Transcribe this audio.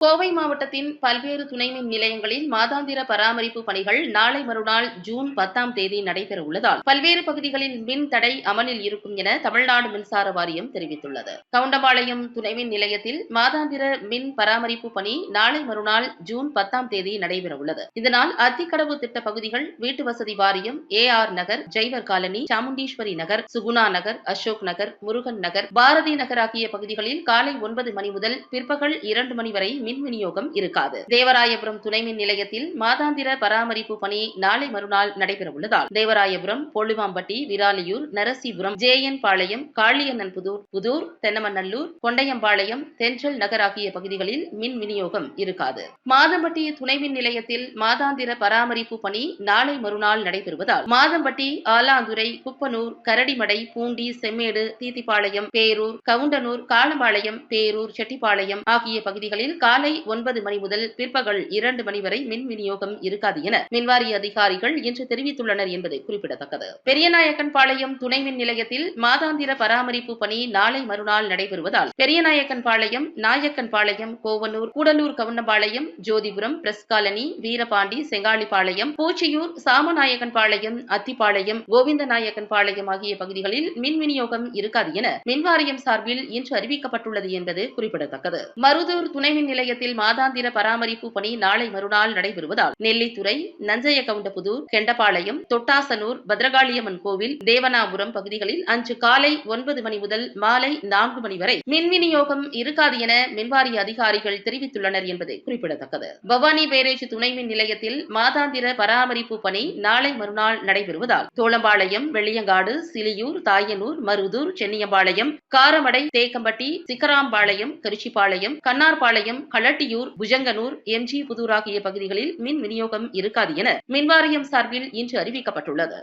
கோவை மாவட்டத்தின் பல்வேறு துணை மின் நிலையங்களில் மாதாந்திர பராமரிப்பு பணிகள் நாளை மறுநாள் ஜூன் பத்தாம் தேதி நடைபெற உள்ளதால் பல்வேறு பகுதிகளில் மின் தடை அமலில் இருக்கும் என தமிழ்நாடு மின்சார வாரியம் தெரிவித்துள்ளது. கவுண்டபாளையம் துணை மின் நிலையத்தில் மாதாந்திர மின் பராமரிப்பு பணி நாளை மறுநாள் ஜூன் பத்தாம் தேதி நடைபெற உள்ளது. இதனால் அத்திக்கடவு திட்ட பகுதிகள் வீட்டு வசதி வாரியம் A R Nagar Jaivar colony Chamundeeswari Nagar Suguna Nagar Ashok Nagar Murugan Nagar Bharathi Nagar ஆகிய பகுதிகளில் காலை ஒன்பது மணி முதல் பிற்பகல் இரண்டு மணி வரை மின் விநியோகம் இருக்காது. தேவராயபுரம் துணை மின் நிலையத்தில் மாதாந்திர பராமரிப்பு பணி நாளை மறுநாள் நடைபெற உள்ளதால் தேவராயபுரம் பொள்ளுவாம்பட்டி விராலியூர் நரசிபுரம் ஜே என் பாளையம் காளியண்ணன்புதூர் புதூர் தென்னமநல்லூர் கொண்டையம்பாளையம் தென்றல் நகர் ஆகிய பகுதிகளில் மின் விநியோகம் இருக்காது. மாதம்பட்டி துணை மின் நிலையத்தில் மாதாந்திர பராமரிப்பு பணி நாளை மறுநாள் நடைபெறுவதால் மாதம்பட்டி ஆலாந்துறை குப்பனூர் கரடிமடை பூண்டி செம்மேடு தீத்திப்பாளையம் பேரூர் கவுண்டனூர் காலம்பாளையம் பேரூர் செட்டிப்பாளையம் ஆகிய பகுதிகளில் கால காலை ஒன்பது மணி முதல் பிற்பகல் இரண்டு மணி வரை மின் விநியோகம் இருக்காது என மின்வாரிய அதிகாரிகள் இன்று தெரிவித்துள்ளனர் என்பது குறிப்பிடத்தக்கது. பெரியநாயக்கன்பாளையம் துணை மின் நிலையத்தில் மாதாந்திர பராமரிப்பு பணி நாளை மறுநாள் நடைபெறுவதால் பெரியநாயக்கன்பாளையம் நாயக்கன்பாளையம் கோவனூர் கூடலூர் கவுண்டம்பாளையம் ஜோதிபுரம் பிரஸ் காலனி வீரபாண்டி செங்காளிப்பாளையம் பூச்சியூர் சாமநாயக்கன்பாளையம் அத்திப்பாளையம் கோவிந்தநாயக்கன்பாளையம் ஆகிய பகுதிகளில் மின் விநியோகம் இருக்காது என மின்வாரியம் சார்பில் இன்று அறிவிக்கப்பட்டுள்ளது என்பது குறிப்பிடத்தக்கது. மருதூர் துணை மின் நிலைய நிலையத்தில் மாதாந்திர பராமரிப்பு பணி நாளை மறுநாள் நடைபெறுவதால் நெல்லித்துறை நஞ்சையகவுண்டபுதூர் கெண்டபாளையம் தொட்டாசனூர் பத்ரகாளியம்மன் கோவில் தேவனாபுரம் பகுதிகளில் அன்று காலை ஒன்பது மணி முதல் மாலை நான்கு மணி வரை மின் விநியோகம் இருக்காது என மின்வாரிய அதிகாரிகள் தெரிவித்துள்ளனர் என்பது குறிப்பிடத்தக்கது. பவானி பேரேஜ் துணை மின் நிலையத்தில் மாதாந்திர பராமரிப்பு பணி நாளை மறுநாள் நடைபெறுவதால் தோளம்பாளையம் வெள்ளியங்காடு சிலியூர் தாயனூர் மருதூர் சென்னியம்பாளையம் காரமடை தேக்கம்பட்டி சிக்கராம்பாளையம் திருச்சிப்பாளையம் கண்ணார்பாளையம் பழட்டியூர் புஜங்கனூர் எம்ஜி புதூர் ஆகிய பகுதிகளில் மின் விநியோகம் இருக்காது என மின்வாரியம் சார்பில் இன்று அறிவிக்கப்பட்டுள்ளது.